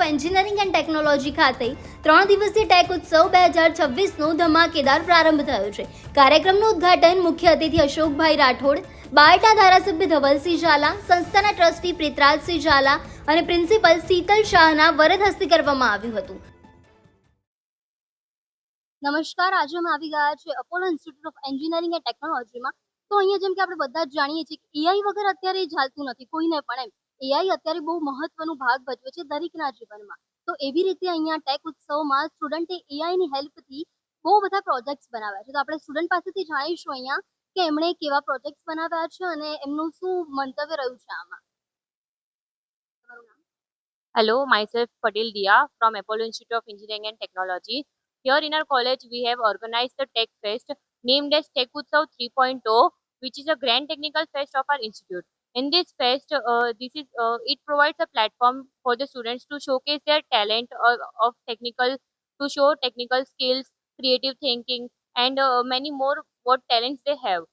Of engineering and technology ખાતે ત્રણ દિવસીય ટેક ઉત્સવ બે હજાર છવ્વીસનો ધમાકેદાર પ્રારંભ થયો છે. કાર્યક્રમનું ઉદ્ઘાટન મુખ્ય અતિથિ અશોકભાઈ રાઠોડ, બાયટા ધારાસભ્ય ધવલસિંહ ઝાલા, સંસ્થાના ટ્રસ્ટી પ્રિતરાજસિંહ ઝાલા અને પ્રિન્સિપલ શીતલ શાહના વરદ હસ્તે કરવામાં આવ્યું હતું. નમસ્કાર, આજે અમે આવી ગયા છે Apollo institute of engineering and ટેકનોલોજીમાં તો અહીંયા જેમ કે આપણે બધા જ જાણીએ છીએ કે એઆઈ વગર અત્યારે ચાલતું નથી, કોઈને પણ એમ. એઆઈ અત્યારે બહુ મહત્વનો ભાગ ભજવે છે દરેકના જીવનમાં તો એવી રીતે અહીંયા ટેક ઉત્સવમાં સ્ટુડન્ટે એઆઈની હેલ્પથી બહુ બધા પ્રોજેક્ટ્સ બનાવ્યા છે તો આપણે સ્ટુડન્ટ પાસેથી જાણીશું અહીંયા કે એમણે કેવા પ્રોજેક્ટ્સ બનાવ્યા છે અને એમનું શું મંતવ્ય રહ્યું છે આમાં તમારું નામ Hello, myself Patel Dia from Apollo Institute of Engineering and Technology. Here in our college, we have organized the Tech Fest named as Tech Utsav 3.0, which is a grand technical fest of our institute. In this fest, uh, this is uh, it provides a platform for the students to showcase their talent uh, of technical, to show technical skills, creative thinking, and uh, many more what talents they have.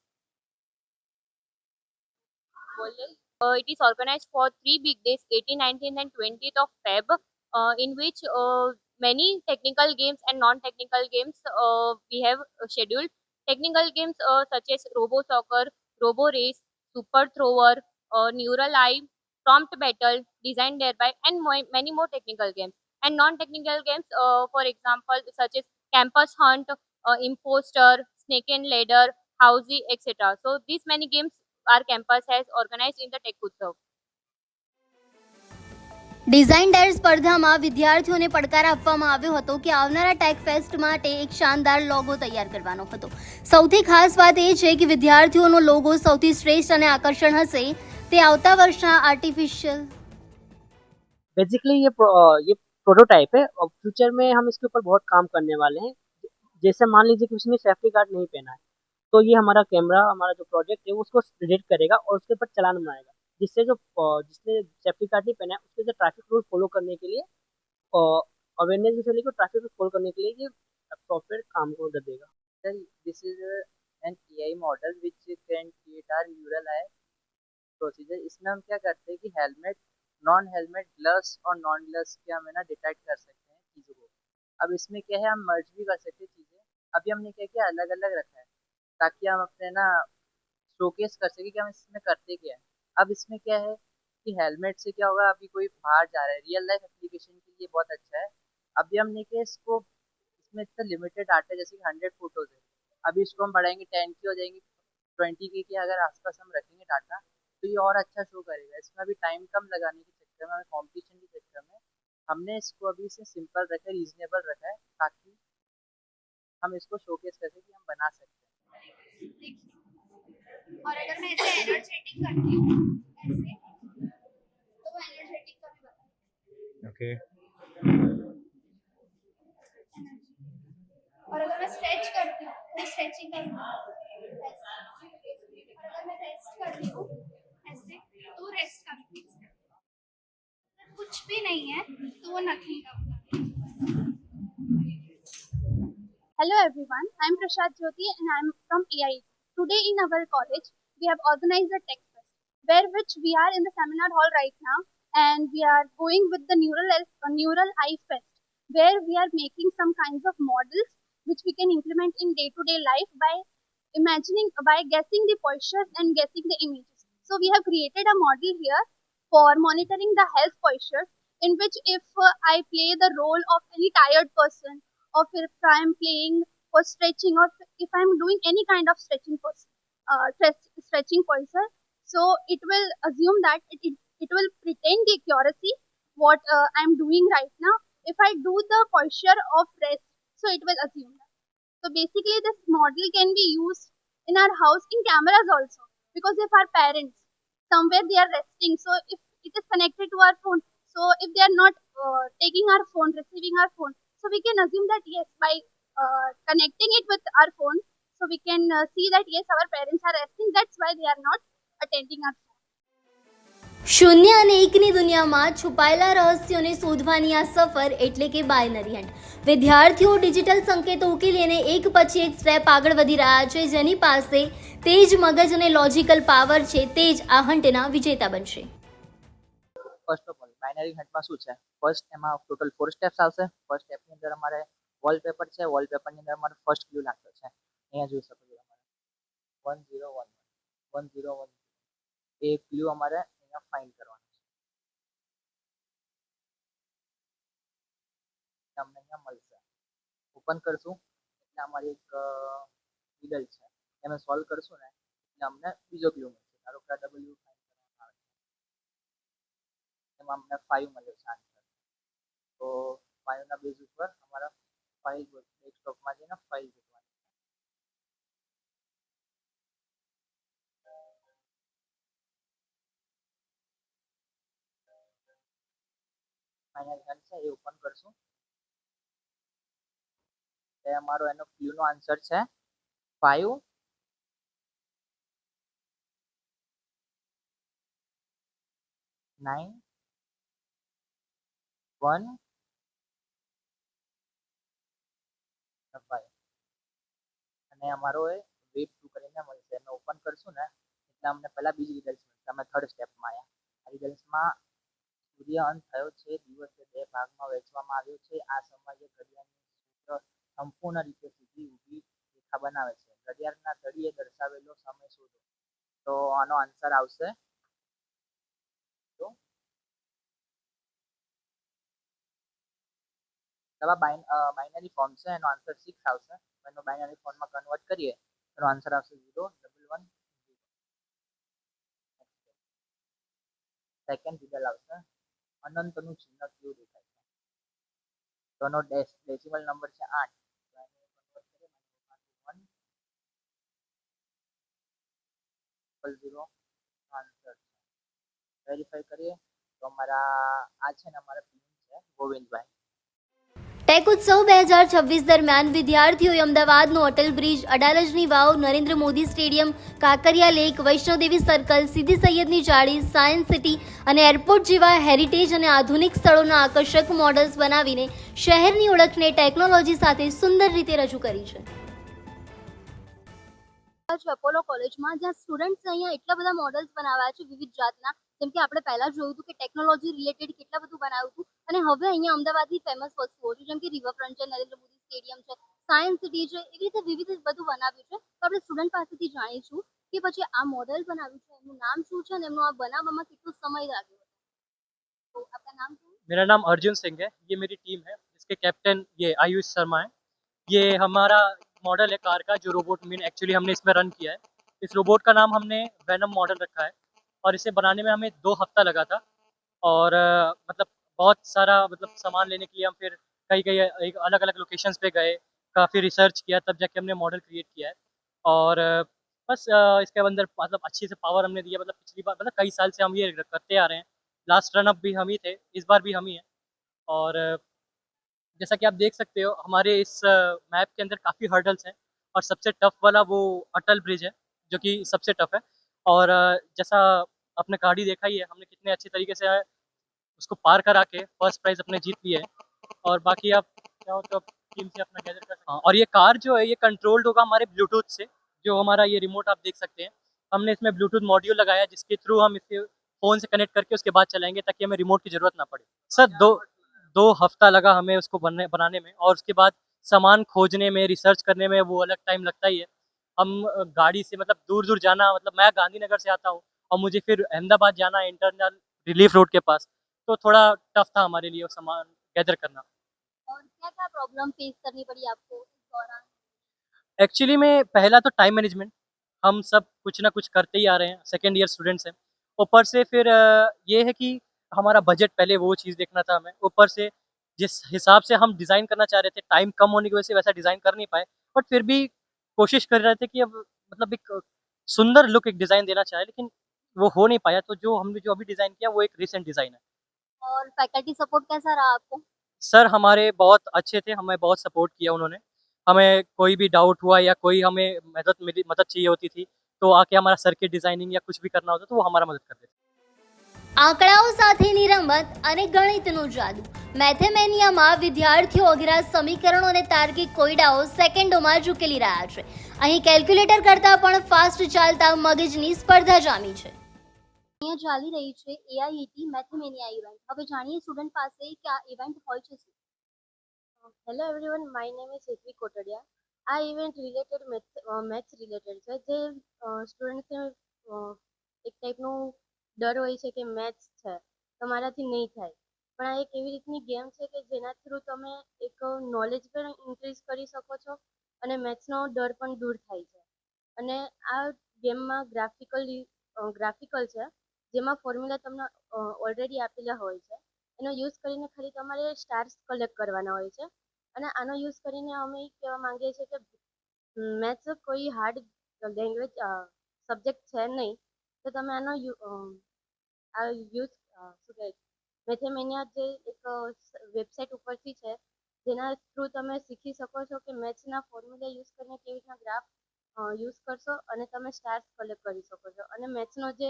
Uh, it is organized for three big days 18 19th and 20th of feb uh, in which uh, many technical games and non-technical games uh, we have uh, scheduled technical games uh, such as robo soccer robo race super thrower uh, neural eye prompt battle design thereby and mo- many more technical games and non-technical games uh, for example such as campus hunt uh, imposter snake and ladder housey etc so these many games our campus has organized in the tech utsav design dare સ્પર્ધામાં વિદ્યાર્થીઓને પડકાર આપવામાં આવ્યો હતો કે આવનારા tech fest માટે એક શાનદાર લોગો તૈયાર કરવાનો હતો સૌથી ખાસ વાત એ છે કે વિદ્યાર્થીઓનો લોગો સૌથી શ્રેષ્ઠ અને આકર્ષણ હશે તે આવતા વર્ષના આર્ટિફિશિયલ बेसिकली ये प्रो, अ, ये प्रोटोटाइप है और फ्यूचर में हम इसके ऊपर बहुत काम करने वाले हैं जैसे मान लीजिए कि उसने सेफ्टी गार्ड नहीं पहना है तो ये हमारा कैमरा हमारा जो प्रोजेक्ट है वो उसको डिटेक्ट करेगा और उसके ऊपर चलान बनाएगा जिससे जो अ, जिसने सेफ्टी गार्ड नहीं पहना है उसके जो ट्रैफिक रूल फॉलो करने के लिए अवेयरनेस भी चलेगी और ट्रैफिक रूल फॉलो करने के लिए ये प्रॉपर काम को कर देगा Sir, this is uh, an AI model which can create our neural eye procedure. इसमें हम क्या करते हैं कि हेलमेट नॉन हेलमेट ग्लव्स और नॉन ग्लव्स के हम है ना डिटेक्ट कर सकते हैं चीज़ों को। अब इसमें क्या है, हम मर्ज भी कर सकते हैं चीज़ें। अभी हमने क्या किया अलग अलग रखा है, ताकि हम अपने ना शोकेस कर सके कि हम इसमें करते क्या है। अब इसमें क्या है कि हेलमेट से क्या होगा, अभी कोई बाहर जा रहा है। रियल लाइफ एप्लीकेशन के लिए बहुत अच्छा है। अभी हमने क्या इसको, इसमें इतना लिमिटेड डाटा है, जैसे कि हंड्रेड फ़ोटोज़ है। अभी इसको हम बढ़ाएँगे टेन की हो जाएँगे ट्वेंटी के अगर आसपास हम रखेंगे डाटा तो ये और अच्छा शो करेगा। इसमें अभी टाइम कम लगाने के चक्कर में हमें कॉम्पिटिशन के चक्कर में हमने इसको अभी से सिंपल रखा है रीजनेबल रखा है ताकि हम इसको शोकेस कर सकें कि हम बना सकते हैं। और अगर मैं ऐसे एनर्जेटिक करती हूँ ऐसे तो वो एनर्जेटिक का भी ओके और अगर मैं स्ट्रेच करती हूँ स्ट्रेचिंग का भी बताएगा ऐसे। और अगर मैं रेस्ट करती हूँ तो रेस्ट का भी बताएगा अगर कुछ भी नहीं है तो वो नथिंग का बताएगा Hello everyone, I am Prashad Jyoti and I am from EI. Today in our college, we have organized a tech fest, where which we are in the seminar hall right now, and we are going with the neural uh, neural eye fest, where we are making some kinds of models which we can implement in day-to-day life by imagining, by guessing the postures and guessing the images. So we have created a model here for monitoring the health postures, in which if uh, I play the role of any tired person or if I'm playing for stretching or if I'm doing any kind of stretching pos- uh, stretching posture, so it will assume that it, it, it will pretend the accuracy what uh, I'm doing right now. If I do the posture of rest, so it will assume that. So basically, this model can be used in our house in cameras also because if our parents somewhere they are resting, so if it is connected to our phone, so if they are not uh, taking our phone, receiving our phone, so we can assume that yes, by uh, connecting it with our phone, so we can uh, see that yes, our parents are resting. That's why they are not attending our. શૂન્ય અને એકની દુનિયામાં છુપાયેલા રહસ્યોને શોધવાની આ સફર એટલે કે બાયનરી હન્ટ. વિદ્યાર્થીઓ ડિજિટલ સંકેતો ઉકેલીને એક પછી એક સ્ટેપ આગળ વધી રહ્યા છે, જેની પાસે તે જ મગજ અને લોજિકલ પાવર છે તે જ આ હન્ટના વિજેતા બનશે. ફર્સ્ટ ઓફ ઓલ બાયનરી હન્ટમાં શું છે? ફર્સ્ટ એમાં ટોટલ ફોર સ્ટેપ્સ આવશે. ફર્સ્ટ સ્ટેપની અંદર અમારે વોલપેપર છે. વોલપેપરની અંદર અમારે ફર્સ્ટ ક્લુ લાગતો છે. અહીંયા જોઈ શકો છો. અમારે one zero one one zero one એ ક્લુ અમારે અહીંયા ફાઇન્ડ કરવાનું છે. તમને અહીંયા મળશે. ઓપન કરશું. એટલે અમારી એક મિડલ છે. એને સોલ્વ કરશું ને, એટલે અમને બીજો ક્લુ મળશે. ધારો કે ડબલ્યુ ફાઇન્ડ કરવામાં આવે છે. એમાં અમને ફાઇવ મળ્યો છે આન્સર તો ફાઇવના બેઝ ઉપર અમારા ફાઇલ ડેસ્કટોપમાં જઈને ફાઇલ ફાઇનલ ગન છે, એ ઓપન કરશું. એ અમારો એનો ક્યુ નો આન્સર છે. ફાઇવ નાઇન વન ફાઇવ અને અમારો એ વેબ ટુ કરીને મળશે, અમે ઓપન કરશું ને, એટલે અમને પહેલા બીજી રિઝલ્ટ મળશે. અમે થર્ડ સ્ટેપમાં આવ્યા આ રિઝલ્ટ્સમાં સૂર્ય અંત થયો છે. દિવસે બે ભાગમાં વહેંચવામાં આવ્યો છે. આ સમયે ઘડિયાળની સંપૂર્ણ રીતે સીધી ઊભી રેખા બનાવે છે. ઘડિયાળના તળિયે દર્શાવેલો સમય શોધો. તો આનો આન્સર આવશે. બાઇનરી ફોર્મ છે. એનો આન્સર સિક્સ આવશે. એનો બાઇનરી ફોર્મમાં કન્વર્ટ કરીએ, એનો આન્સર આવશે zero double one second result આવશે. અનંતનું ચિહ્ન કેવું દેખાય છે? તો એનો ડેસ, ડેસિમલ નંબર છે આઠ. ઝીરો આન્સર વેરીફાઈ કરીએ તો અમારા, આ છે ને અમારા પીએમ છે, ગોવિંદભાઈ. ટેક ઉત્સવ બે હજાર છવ્વીસ દરમિયાન વિદ્યાર્થીઓએ અમદાવાદનો અટલ બ્રિજ, અડાલજની વાવ, Narendra Modi stadium, Kankaria lake, Vaishnodevi circle, સીધી સૈયદની જાળી, સાયન્સ સિટી અને એરપોર્ટ જેવા હેરિટેજ અને આધુનિક સ્થળોના આકર્ષક મોડલ્સ બનાવીને શહેરની ઓળખને ટેકનોલોજી સાથે સુંદર રીતે રજૂ કરી છે. અપોલો કોલેજમાં જ્યાં સ્ટુડન્ટ્સ અહીંયા એટલા બધા મોડલ્સ બનાવ્યા છે, વિવિધ જાતના જેમ કે આપણે પહેલા જોયું હતું કે ટેકનોલોજી રિલેટેડ કેટલા બધું બનાવ્યું હતું અને હવે અહીંયા અમદાવાદની ફેમસ વસ્તુઓ છે જેમ કે રિવરફ્રન્ટ છે નરેન્દ્ર મોદી સ્ટેડિયમ છે સાયન્સ સિટી છે એવી રીતે વિવિધ બધું બનાવ્યું છે તો આપણે સ્ટુડન્ટ પાસેથી જાણીશું કે પછી આ મોડલ બનાવ્યું છે એનું નામ શું છે અને એમનું આ બનાવવામાં કેટલો સમય લાગ્યો હતો તો આપણા નામ શું मेरा नाम अर्जुन सिंह है ये मेरी टीम है जिसके कैप्टन ये आयुष शर्मा है ये हमारा मॉडल है कार का जो रोबोट मीन एक्चुअली हमने इसमें रन किया है इस रोबोट का नाम हमने वैनम मॉडल रखा है और इसे बनाने में हमें दो हफ़्ता लगा था। और मतलब बहुत सारा मतलब सामान लेने के लिए हम फिर कई कई, एक अलग अलग लोकेशंस पे गए, काफ़ी रिसर्च किया, तब जाके हमने मॉडल क्रिएट किया है। और, बस, इसके अंदर मतलब अच्छे से पावर हमने दिया मतलब पिछली बार मतलब कई साल से हम ये करते आ रहे हैं। लास्ट रन अप भी हम ही थे, इस बार भी हम ही हैं। और, जैसा कि आप देख सकते हो, हमारे इस मैप के अंदर काफ़ी हर्डल्स हैं, और सबसे टफ वाला वो अटल ब्रिज है, जो कि सबसे टफ है। और, जैसा आपने गाड़ी देखा ही है। हमने कितने अच्छे तरीके से उसको पार करा के फ़र्स्ट प्राइज अपने जीत लिए। और बाकी आप क्या हो तो टीम से अपना गैदर कर हैं। और ये कार जो है, ये कंट्रोल्ड होगा हमारे ब्लूटूथ से, जो हमारा ये रिमोट आप देख सकते हैं। हमने इसमें ब्लूटूथ मॉड्यूल लगाया, जिसके थ्रू हम इसके फ़ोन से कनेक्ट करके उसके बाद चलाएँगे, ताकि हमें रिमोट की ज़रूरत ना पड़े। सर, दो दो हफ़्ता लगा हमें उसको बनने, बनाने में, और उसके बाद सामान खोजने में रिसर्च करने में वो अलग टाइम लगता ही है। हम गाड़ी से मतलब दूर दूर जाना मतलब मैं गांधीनगर से आता हूँ और मुझे फिर अहमदाबाद जाना है इंटरनल रिलीफ रोड के पास तो थोड़ा टफ था हमारे लिए सामान गैदर करना। और क्या क्या प्रॉब्लम फेस करनी पड़ी आपको इस दौरान? एक्चुअली में पहला तो टाइम मैनेजमेंट हम सब कुछ ना कुछ करते ही आ रहे हैं सेकेंड ईयर स्टूडेंट्स हैं। ऊपर से फिर ये है कि हमारा बजट पहले वो चीज़ देखना था हमें। ऊपर से जिस हिसाब से हम डिज़ाइन करना चाह रहे थे टाइम कम होने की वजह से वैसा डिज़ाइन कर नहीं पाए बट फिर भी कोशिश कर रहे थे कि अब मतलब एक सुंदर लुक एक डिज़ाइन देना चाहे लेकिन वो हो नहीं पाया तो जो हमने जो अभी डिज़ाइन किया वो एक रिसेंट डिज़ाइन है और फैकल्टी सपोर्ट कैसा रहा आपको सर हमारे बहुत अच्छे थे हमें बहुत सपोर्ट किया उन्होंने हमें कोई भी डाउट हुआ या कोई हमें मदद मिली मदद चाहिए होती थी तो आके हमारा सर्किट डिज़ाइनिंग या कुछ भी करना होता तो वो हमारा मदद करते थे આંકડાઓ સાથેની રમત અને ગણિતનું જાદુ મેથેમેનિયામાં વિદ્યાર્થીઓ અઘરા સમીકરણો અને તાર્કિક કોયડાઓ સેકન્ડોમાં જ ઉકેલી રહ્યા છે અહીં કેલ્ક્યુલેટર કરતાં પણ ફાસ્ટ ચાલતા મગજની સ્પર્ધા જામી છે ચાલી રહી છે. એઆઈઈટી મેથેમેનિયા ઇવેન્ટ હવે જાણીએ સ્ટુડન્ટ પાસે કે આ ઇવેન્ટ હોય છે શું? Hello everyone my name is Hetvi Kotadiya આ ઇવેન્ટ રિલેટેડ મેથ્સ રિલેટેડ છે. જે સ્ટુડન્ટ્સને એક ટાઈપનું ડર હોય છે કે મેથ્સ છે. તમારાથી નહીં થાય. પણ આ એક એવી રીતની ગેમ છે કે જેના થ્રુ તમે એક નોલેજ પણ ઇન્ક્રીઝ કરી શકો છો અને મેથ્સનો ડર પણ દૂર થાય છે. અને આ ગેમમાં ગ્રાફિકલ ગ્રાફિકલ છે. જેમાં ફોર્મ્યુલા તમને ઓલરેડી આપેલા હોય છે. એનો યુઝ કરીને ખાલી તમારે સ્ટાર્સ કલેક્ટ કરવાના હોય છે. અને આનો યુઝ કરીને અમે એ કહેવા માંગીએ છીએ કે મેથ્સ કોઈ હાર્ડ લેંગ્વેજ સબ્જેક્ટ છે નહીં. તો તમે આનો આ યુઝ શું કહે મેથેમેનિયા જે એક વેબસાઇટ ઉપરથી છે, જેના થ્રુ તમે શીખી શકો છો કે મેથ્સના ફોર્મ્યુલા યુઝ કરીને કેવી રીતના ગ્રાફ યુઝ કરશો અને તમે સ્ટાર્સ કલેક્ટ કરી શકો છો. અને મેથ્સનો જે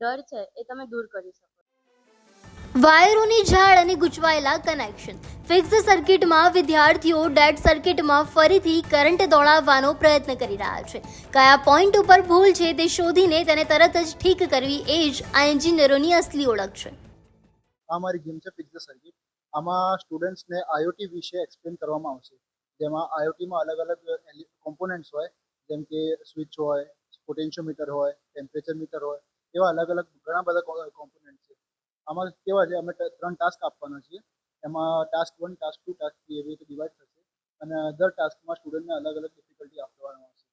ડર છે એ તમે દૂર કરી શકો વાયરોની ઝાડ અને ગૂંચવાયેલા કનેક્શન ફિક્સ સર્કિટમાં વિદ્યાર્થીઓ ડેડ સર્કિટમાં ફરીથી કરંટ દોડાવવાનો પ્રયત્ન કરી રહ્યા છે. કયા પોઈન્ટ ઉપર ભૂલ છે તે શોધીને તેને તરત જ ઠીક કરવી એ જ આ એન્જિનિયરોની અસલી ઓળખ છે. આ અમારી ગેમ છે ફિક્સ સર્કિટ આમાં સ્ટુડન્ટ્સને આઈઓટી વિશે એક્સપ્લેન કરવામાં આવશે. જેમાં આઈઓટીમાં અલગ અલગ કોમ્પોનન્ટ્સ હોય જેમ કે સ્વિચ હોય પોટેન્શિયોમીટર હોય ટેમ્પરેચર મીટર હોય એવા અલગ અલગ ઘણા બધા કોમ્પોનન્ટ છે. આમાં કેવા છે? અમે ત્રણ ટાસ્ક આપવાના છીએ. એમાં task one task two task three એવી રીતે ડિવાઈડ થશે. અને અધર ટાસ્કમાં સ્ટુડન્ટને અલગ અલગ ડિફિકલ્ટી આપવામાં આવશે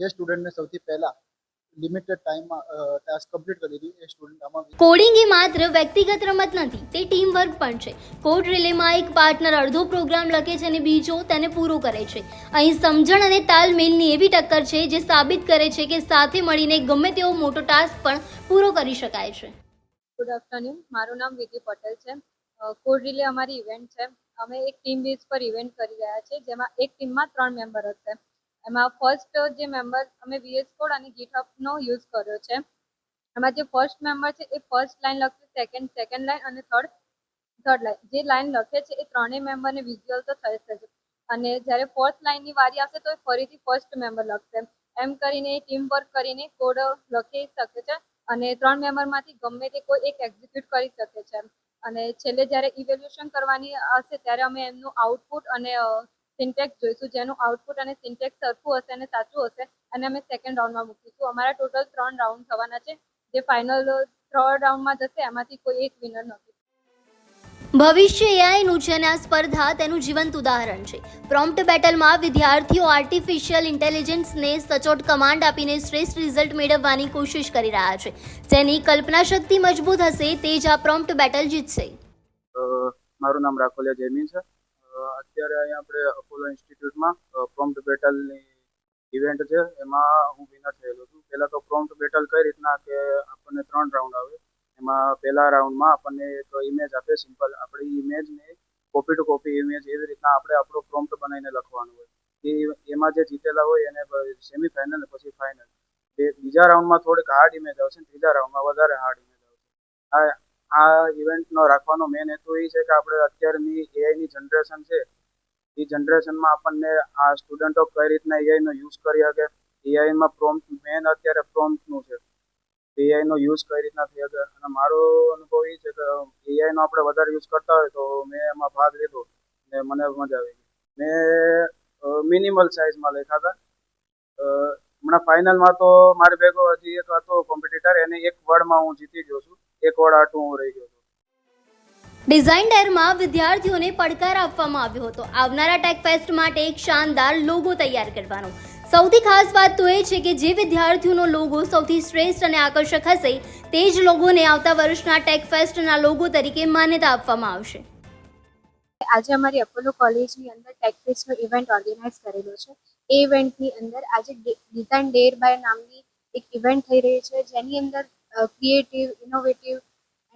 જે સ્ટુડન્ટને સૌથી પહેલાં લિમિટેડ ટાઈમમાં ટાસ્ક કમ્પ્લીટ કરી દીધું એ સ્ટુડન્ટ આમાં કોડિંગ એ માત્ર વ્યક્તિગત રમત નથી તે ટીમ વર્ક પણ છે. કોડ રિલેમાં એક પાર્ટનર અડધો પ્રોગ્રામ લખે છે અને બીજો તેને પૂરો કરે છે. અહીં સમજણ અને તાલમેલની એવી ટક્કર છે જે સાબિત કરે છે કે સાથે મળીને ગમે તેવો મોટો ટાસ્ક પણ પૂરો કરી શકાય છે. ગુડ આફ્ટરનૂન મારું નામ વિધિ પટેલ છે. કોડ રિલે અમારી ઇવેન્ટ છે. અમે એક ટીમ બેઝ પર ઇવેન્ટ કરી રહ્યા છે જેમાં એક ટીમમાં ત્રણ મેમ્બર હશે. એમાં ફર્સ્ટ જે મેમ્બર અમે વીએસ કોડ અને ગીટહબનો યુઝ કર્યો છે. એમાં જે ફર્સ્ટ મેમ્બર છે એ ફર્સ્ટ લાઈન લખશે સેકન્ડ સેકન્ડ લાઈન અને થર્ડ થર્ડ લાઈન જે લાઈન લખે છે એ ત્રણેય મેમ્બરને વિઝ્યુઅલ તો થઈ જ થશે અને જ્યારે ફોર્થ લાઈનની વારી આવશે તો એ ફરીથી ફર્સ્ટ મેમ્બર લખશે. એમ કરીને ટીમ વર્ક કરીને કોડ લખી શકે છે અને ત્રણ મેમ્બરમાંથી ગમે તે કોઈ એક એક્ઝિક્યુટ કરી શકે છે. અને છેલ્લે જ્યારે ઇવેલ્યુએશન કરવાની હશે ત્યારે અમે એમનું આઉટપુટ અને સિન્ટેક્સ જોઈશું જેનું આઉટપુટ અને સિન્ટેક્સ સરખું હશે અને સાચું હશે અને અમે સેકન્ડ રાઉન્ડમાં મૂકીશું. અમારા ટોટલ ત્રણ રાઉન્ડ થવાના છે. જે ફાઇનલ થર્ડ રાઉન્ડમાં જશે એમાંથી કોઈ એક વિનર નથી. ભવિષ્ય એઆઈનું છે અને આ સ્પર્ધા તેનું જીવંત ઉદાહરણ છે. પ્રોમ્પ્ટ બેટલમાં વિદ્યાર્થીઓ આર્ટિફિશિયલ ઇન્ટેલિજન્સને સચોટ કમાન્ડ આપીને શ્રેષ્ઠ રિઝલ્ટ મેળવવાની કોશિશ કરી રહ્યા છે. જેની કલ્પના શક્તિ મજબૂત હશે તે જ આ પ્રોમ્પ્ટ બેટલ જીતશે. મારું નામ રાખોલિયા જયમીન છે. અત્યારે અહીંયા આપણે અપોલો ઇન્સ્ટિટ્યૂટમાં પ્રોમ્પ્ટ બેટલની ઇવેન્ટ છે. એમાં હું વિનર થયેલો છું. પહેલાં તો પ્રોમ્પ્ટ બેટલ કઈ રીતના કે આપણને ત્રણ રાઉન્ડ આવે. એમાં પહેલા રાઉન્ડમાં આપણને એક ઇમેજ આપે સિમ્પલ આપણી ઇમેજને કોપી ટુ કોપી ઇમેજ એવી રીતના આપણે આપણો પ્રોમ્પ્ટ બનાવીને લખવાનું હોય. એ એમાં જે જીતેલા હોય એને સેમીફાઇનલ પછી ફાઇનલ બીજા રાઉન્ડમાં થોડીક હાર્ડ ઇમેજ આવશે ત્રીજા રાઉન્ડમાં વધારે હાર્ડ ઇમેજ આવશે. આ આ ઇવેન્ટનો રાખવાનો મેન હેતુ એ છે કે આપણે અત્યારની એઆઈની જનરેશન છે, એ જનરેશનમાં આપણને આ સ્ટુડન્ટો કઈ રીતના એઆઈનો યુઝ કરી શકે? એઆઈમાં પ્રોમ્પ્ટ મેન અત્યારે પ્રોમ્પ્ટનું છે. એઆઈનો યુઝ કઈ રીતના થઈ શકે? અને મારો અનુભવ એ છે કે એઆઈનો આપણે વધારે યુઝ કરતા હોય તો મેં એમાં ભાગ લીધો. ને મને મજા આવી મેં મિનિમલ સાઇઝમાં લખ્યા હતા. હમણાં ફાઇનલમાં તો મારે ભેગો હજી એક હતો કોમ્પિટિટર એને એક વર્ડમાં હું જીતી ગયો છું. એક વર્ડ આટું હું રહી ગયો છું. ડિઝાઇન ડેરમાં વિદ્યાર્થીઓને પડકાર આપવામાં આવ્યો હતો. આવનારા ટેક ફેસ્ટ માટે એક શાનદાર લોગો તૈયાર કરવાનો. સૌથી ખાસ વાત તો એ છે કે જે વિદ્યાર્થીઓનો લોગો સૌથી શ્રેષ્ઠ અને આકર્ષક હશે તે જ લોગોને આવતા વર્ષના ટેક ફેસ્ટના લોગો તરીકે માન્યતા આપવામાં આવશે. આજે અમારી અપોલો કોલેજની અંદર ટેક ફેસ્ટનો ઇવેન્ટ ઓર્ગેનાઇઝ કરેલો છે. એ ઇવેન્ટની અંદર આજે ડિઝાઇન ડેર બાય નામની એક ઇવેન્ટ થઈ રહી છે. જેની અંદર ક્રિએટિવ ઇનોવેટિવ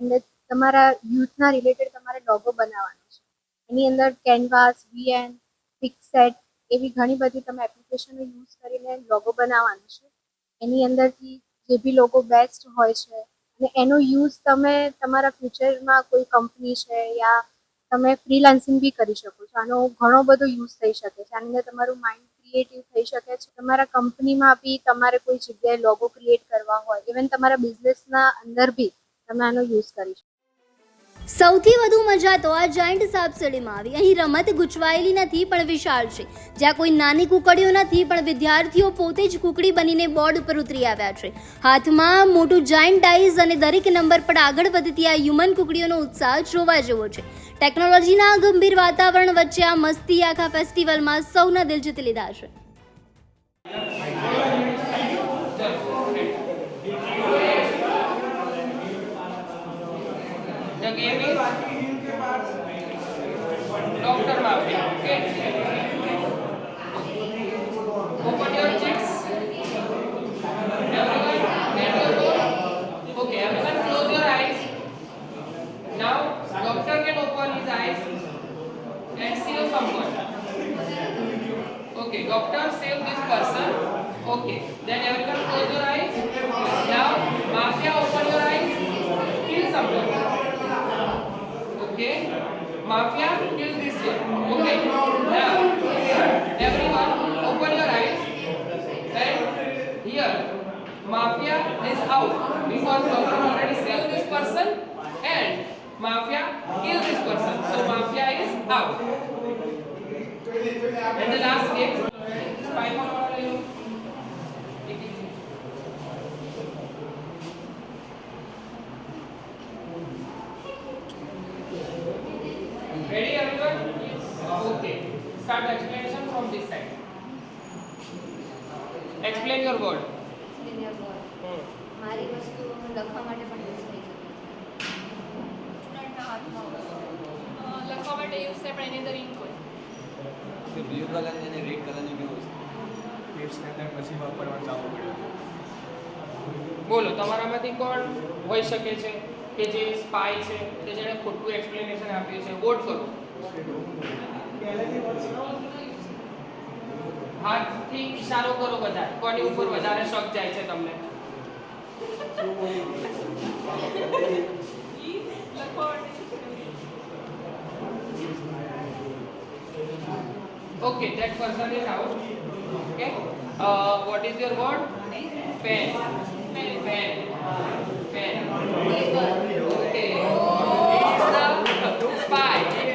એન્ડ તમારા યુથના રિલેટેડ તમારે લોગો બનાવવાનો છે. એની અંદર કેનવાસ વીએન પિક્સેટ એવી ઘણી બધી તમે એપ્લિકેશનો યુઝ કરીને લોગો બનાવવાનો છે. એની અંદરથી જે બી લોગો બેસ્ટ હોય છે અને એનો યુઝ તમે તમારા ફ્યુચરમાં કોઈ કંપની છે યા તમે ફ્રીલાન્સિંગ બી કરી શકો છો. આનો ઘણો બધો યુઝ થઈ શકે છે. આની અંદર તમારું માઇન્ડ ક્રિએટિવ થઈ શકે છે. તમારા કંપનીમાં બી તમારે કોઈ જગ્યાએ લોગો ક્રિએટ કરવા હોય ઇવન તમારા બિઝનેસના અંદર બી તમે આનો યુઝ કરી શકો. સૌથી વધુ મજા તો આ જાયન્ટ સાપસીડીમાં આવી. અહીં રમત ગૂંચવાયેલી નથી, પણ વિશાળ છે. જ્યાં કોઈ નાની કુકડીઓ નથી, પણ વિદ્યાર્થીઓ પોતે જ કુકડી બનીને બોર્ડ ઉપર ઉતરી આવ્યા છે. હાથમાં મોટું જાયન્ટ ડાઈઝ અને દરેક નંબર પર આગળ વધતી આ હ્યુમન કુકડીઓનો ઉત્સાહ જોવા જેવો છે. ટેકનોલોજીના ગંભીર વાતાવરણ વચ્ચે આ મસ્તી આખા ફેસ્ટિવલમાં સૌના દિલ જીતી લીધા છે. Game is Doctor Mafia. Okay. Open your checks. Everyone, get your roll. Okay, everyone, close your eyes. Now, doctor can open his eyes and save someone. Okay, doctor save this person. Okay, then everyone And the last game, spy for all of you. Ready everyone? Okay. Start the explanation from this side. Explain your word. Hmm. મારી વસ્તુ લખવા માટે પણ use થઈ સ્ટુડન્ટના હાથમાં લખવા માટે use થાય પણ એની અંદર ઇંક હોય બ્લુ કલર અને રેડ કલરની બી વસ્તુ? પછી વાપરવા ચાલુ પડ્યું બોલો તમારામાંથી કોણ હોઈ શકે છે? કે જે સ્પાય છે કે જેણે ખોટું એક્સપ્લેનેશન આપ્યું છે? વોટ કરો. હાથથી ઇશારો કરો બધા. કોની ઉપર વધારે શક જાય છે તમને? Okay, that person is out. Okay. Uh, what is your word? Pen. Pen. Pen. Pen. Okay. It's spy.